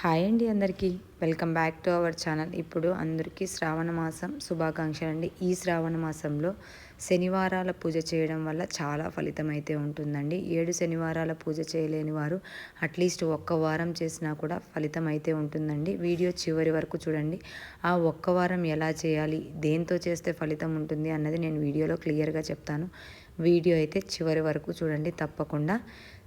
Hi అండి అందరికీ. Welcome back to our channel. ఇప్పుడు అందరికీ శ్రావణ మాసం శుభాకాంక్షలు అండి. ఈ శ్రావణ మాసంలో శనివారాల పూజ చేయడం వల్ల చాలా ఫలితం అయితే ఉంటుందండి. ఏడు శనివారాల పూజ చేయలేని వారు అట్లీస్ట్ ఒక్క వారం చేసినా కూడా ఫలితం అయితే ఉంటుందండి. వీడియో చివరి వరకు చూడండి. ఆ ఒక్క వారం ఎలా చేయాలి దేంతో చేస్తే ఫలితం ఉంటుంది అన్నది నేను వీడియోలో క్లియర్గా చెప్తాను. వీడియో అయితే చివరి వరకు చూడండి. తప్పకుండా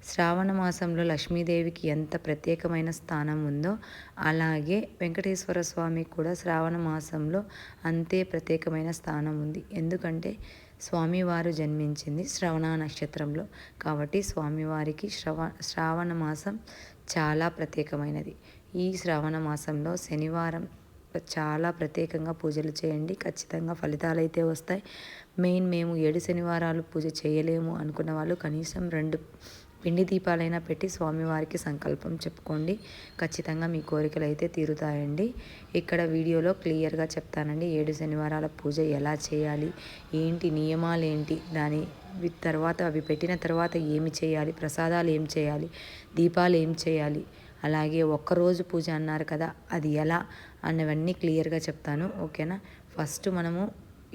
శ్రావణ మాసంలో లక్ష్మీదేవికి ఎంత ప్రత్యేకమైన స్థానం ఉందో అలాగే వెంకటేశ్వర స్వామికి కూడా శ్రావణ మాసంలో అంతే ప్రత్యేకమైన స్థానం ఉంది. ఎందుకంటే స్వామివారు జన్మించింది శ్రవణ నక్షత్రంలో. కాబట్టి స్వామివారికి శ్రవ శ్రావణ మాసం చాలా ప్రత్యేకమైనది. ఈ శ్రావణ మాసంలో శనివారం చాలా ప్రత్యేకంగా పూజలు చేయండి. ఖచ్చితంగా ఫలితాలు అయితే వస్తాయి. మెయిన్ మేము ఏడు శనివారాలు పూజ చేయలేము అనుకున్న వాళ్ళు కనీసం రెండు పిండి దీపాలైనా పెట్టి స్వామివారికి సంకల్పం చెప్పుకోండి. ఖచ్చితంగా మీ కోరికలు అయితే తీరుతాయండి. ఇక్కడ వీడియోలో క్లియర్గా చెప్తానండి ఏడు శనివారాల పూజ ఎలా చేయాలి ఏంటి నియమాలు ఏంటి దాని తర్వాత అవి పెట్టిన తర్వాత ఏమి చేయాలి ప్రసాదాలు ఏం చేయాలి దీపాలు ఏం చేయాలి అలాగే ఒక్కరోజు పూజ అన్నారు కదా అది ఎలా అన్నవన్నీ క్లియర్గా చెప్తాను. ఓకేనా? ఫస్ట్ మనము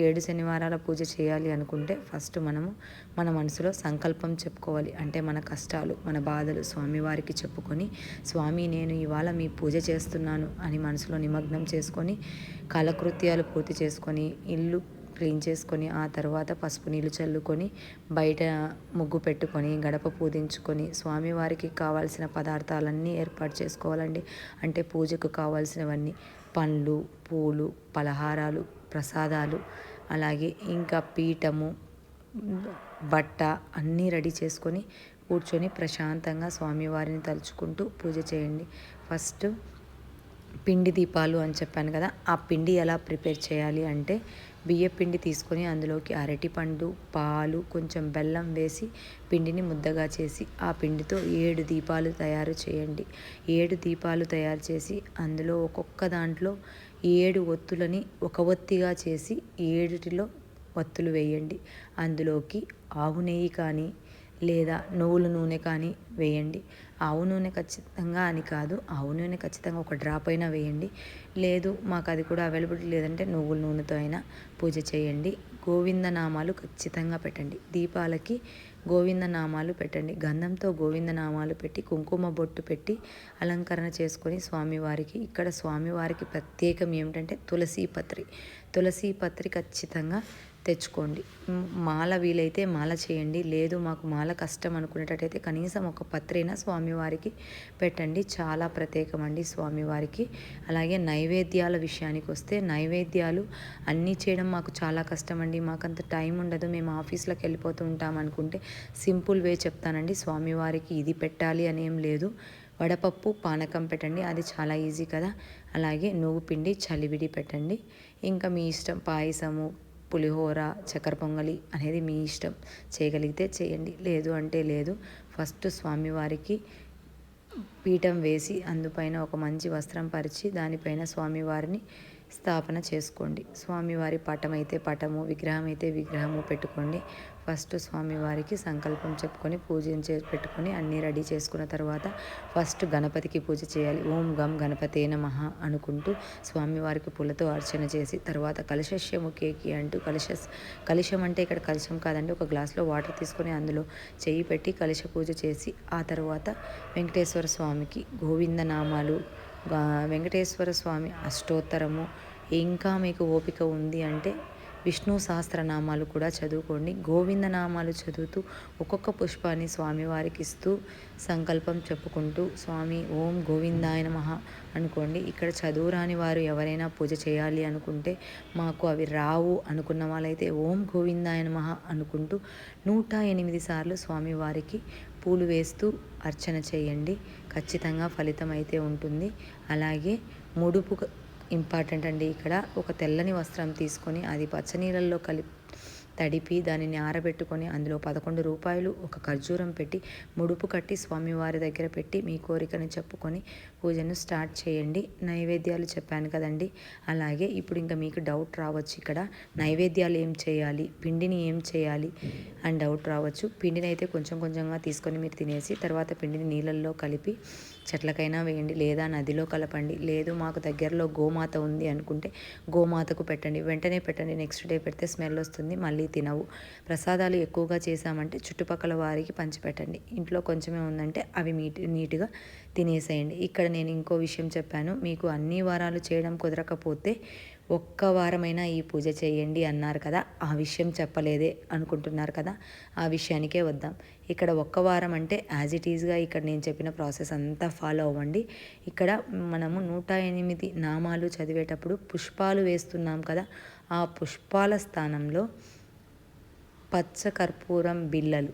ఏడు శనివారాల పూజ చేయాలి అనుకుంటే ఫస్ట్ మనము మన మనసులో సంకల్పం చెప్పుకోవాలి. అంటే మన కష్టాలు మన బాధలు స్వామివారికి చెప్పుకొని స్వామి నేను ఇవాళ మీ పూజ చేస్తున్నాను అని మనసులో నిమగ్నం చేసుకొని కాలకృత్యాలు పూర్తి చేసుకొని ఇల్లు క్లీన్ చేసుకొని ఆ తర్వాత పసుపు నీళ్ళు చల్లుకొని బయట ముగ్గు పెట్టుకొని గడప పూజించుకొని స్వామివారికి కావాల్సిన పదార్థాలన్నీ ఏర్పాటు చేసుకోవాలండి. అంటే పూజకు కావాల్సినవన్నీ పండ్లు పూలు పలహారాలు ప్రసాదాలు అలాగే ఇంకా పీఠము బట్ట అన్నీ రెడీ చేసుకొని కూర్చొని ప్రశాంతంగా స్వామివారిని తలుచుకుంటూ పూజ చేయండి. ఫస్ట్ పిండి దీపాలు అని చెప్పాను కదా ఆ పిండి ఎలా ప్రిపేర్ చేయాలి అంటే బియ్య పిండి తీసుకొని అందులోకి అరటిపండు పాలు కొంచెం బెల్లం వేసి పిండిని ముద్దగా చేసి ఆ పిండితో ఏడు దీపాలు తయారు చేయండి. ఏడు దీపాలు తయారు చేసి అందులో ఒక్కొక్క దాంట్లో ఏడు ఒత్తులని ఒక ఒత్తిగా చేసి ఏడుటిలో ఒత్తులు వేయండి. అందులోకి ఆవు నెయ్యి కానీ లేదా నువ్వుల నూనె కానీ వేయండి. ఆవు నూనె ఖచ్చితంగా అని కాదు ఆవు నూనె ఖచ్చితంగా ఒక డ్రాప్ అయినా వేయండి. లేదు మాకు అది కూడా అవైలబిలిటీ లేదంటే నువ్వుల నూనెతో అయినా పూజ చేయండి. గోవింద నామాలు ఖచ్చితంగా పెట్టండి. దీపాలకి గోవింద నామాలు పెట్టండి. గంధంతో గోవింద నామాలు పెట్టి కుంకుమ బొట్టు పెట్టి అలంకరణ చేసుకొని స్వామివారికి ఇక్కడ స్వామివారికి ప్రత్యేకం ఏమిటంటే తులసి పత్రి. తులసి పత్రి ఖచ్చితంగా తెచ్చుకోండి. మాల వీలైతే మాల చేయండి. లేదు మాకు మాల కష్టం అనుకునేటట్టయితే కనీసం ఒక పత్రైనా స్వామివారికి పెట్టండి. చాలా ప్రత్యేకమండి స్వామివారికి. అలాగే నైవేద్యాల విషయానికి వస్తే నైవేద్యాలు అన్నీ చేయడం మాకు చాలా కష్టం అండి మాకంత టైం ఉండదు. మేము ఆఫీస్లోకి వెళ్ళిపోతూ ఉంటాం అనుకుంటే సింపుల్ వే చెప్తానండి. స్వామివారికి ఇది పెట్టాలి అని ఏం లేదు. వడపప్పు పానకం పెట్టండి. అది చాలా ఈజీ కదా. అలాగే నువ్వు పిండి చలివిడి పెట్టండి. ఇంకా మీ ఇష్టం పాయసము పులిహోర చక్కెర పొంగలి అనేది మీ ఇష్టం. చేయగలిగితే చేయండి. లేదు అంటే లేదు. ఫస్ట్ స్వామివారికి పీఠం వేసి అందుపైన ఒక మంచి వస్త్రం పరిచి దానిపైన స్వామివారిని స్థాపన చేసుకోండి. స్వామివారి పటం అయితే పటము విగ్రహం అయితే విగ్రహము పెట్టుకోండి. ఫస్ట్ స్వామివారికి సంకల్పం చెప్పుకొని పూజించే పెట్టుకొని అన్నీ రెడీ చేసుకున్న తర్వాత ఫస్ట్ గణపతికి పూజ చేయాలి. ఓం గం గణపతే నమః అనుకుంటూ స్వామివారికి పూలతో అర్చన చేసి తర్వాత కలశస్యము కేకి అంటూ కలశ కలుషం అంటే ఇక్కడ కలశం కాదండి. ఒక గ్లాస్లో వాటర్ తీసుకొని అందులో చెయ్యి పెట్టి కలశ పూజ చేసి ఆ తర్వాత వెంకటేశ్వర స్వామికి గోవింద నామాలు వెంకటేశ్వర స్వామి అష్టోత్తరము. ఇంకా మీకు ఓపిక ఉంది అంటే విష్ణు సహస్రనామాలు కూడా చదువుకోండి. గోవింద నామాలు చదువుతూ ఒక్కొక్క పుష్పాన్ని స్వామివారికి ఇస్తూ సంకల్పం చెప్పుకుంటూ స్వామి ఓం గోవిందాయ మహా అనుకోండి. ఇక్కడ చదువురాని వారు ఎవరైనా పూజ చేయాలి అనుకుంటే మాకు అవి రావు అనుకున్న వాళ్ళైతే ఓం గోవిందాయ మహా అనుకుంటూ నూట ఎనిమిది సార్లు స్వామివారికి పూలు వేస్తూ అర్చన చేయండి. ఖచ్చితంగా ఫలితం అయితే ఉంటుంది. అలాగే ముడుపు ఇంపార్టెంట్ అండి. ఇక్కడ ఒక తెల్లని వస్త్రం తీసుకొని అది పచ్చనీళ్ళల్లో కలిపి తడిపి దానిని ఆరబెట్టుకొని అందులో పదకొండు రూపాయలు ఒక ఖర్జూరం పెట్టి ముడుపు కట్టి స్వామివారి దగ్గర పెట్టి మీ కోరికను చెప్పుకొని పూజను స్టార్ట్ చేయండి. నైవేద్యాలు చెప్పాను కదండి. అలాగే ఇప్పుడు ఇంకా మీకు డౌట్ రావచ్చు ఇక్కడ. నైవేద్యాలు ఏం చేయాలి? పిండిని ఏం చేయాలి? అని డౌట్ రావచ్చు. పిండిని అయితే కొంచెం కొంచెంగా తీసుకొని మీరు తినేసి తర్వాత పిండిని నీళ్ళల్లో కలిపి చెట్లకైనా వేయండి. లేదా నదిలో కలపండి. లేదు మాకు దగ్గరలో గోమాత ఉంది అనుకుంటే గోమాతకు పెట్టండి. వెంటనే పెట్టండి. నెక్స్ట్ డే పెడితే స్మెల్ వస్తుంది. మళ్ళీ తినవు. ప్రసాదాలు ఎక్కువగా చేశామంటే చుట్టుపక్కల వారికి పంచిపెట్టండి. ఇంట్లో కొంచెమే ఉందంటే అవి నీట్ నీట్గా తినేసేయండి. ఇక్కడ నేను ఇంకో విషయం చెప్పాను. మీకు అన్ని వారాలు చేయడం కుదరకపోతే ఒక్క వారమైనా ఈ పూజ చేయండి అన్నారు కదా. ఆ విషయం చెప్పలేదే అనుకుంటున్నారు కదా. ఆ విషయానికే వద్దాం. ఇక్కడ ఒక్క వారం అంటే యాజ్ ఇట్ ఈజ్గా ఇక్కడ నేను చెప్పిన ప్రాసెస్ అంతా ఫాలో అవ్వండి. ఇక్కడ మనము నూట ఎనిమిది నామాలు చదివేటప్పుడు పుష్పాలు వేస్తున్నాం కదా. ఆ పుష్పాల స్థానంలో పచ్చ కర్పూరం బిళ్ళలు.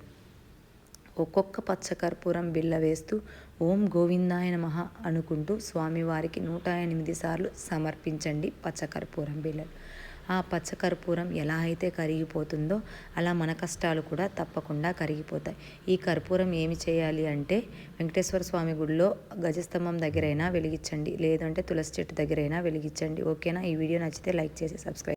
ఒక్కొక్క పచ్చకర్పూరం బిళ్ళ వేస్తూ ఓం గోవిందాయ నమః అనుకుంటూ స్వామివారికి నూట ఎనిమిది సార్లు సమర్పించండి పచ్చకర్పూరం బిళ్ళలు. ఆ పచ్చకర్పూరం ఎలా అయితే కరిగిపోతుందో అలా మన కష్టాలు కూడా తప్పకుండా కరిగిపోతాయి. ఈ కర్పూరం ఏమి చేయాలి అంటే వెంకటేశ్వర స్వామి గుడిలో గజస్తంభం దగ్గరైనా వెలిగించండి లేదంటే తులసి చెట్టు దగ్గరైనా వెలిగించండి. ఓకేనా? ఈ వీడియో నచ్చితే లైక్ చేసి సబ్స్క్రైబ్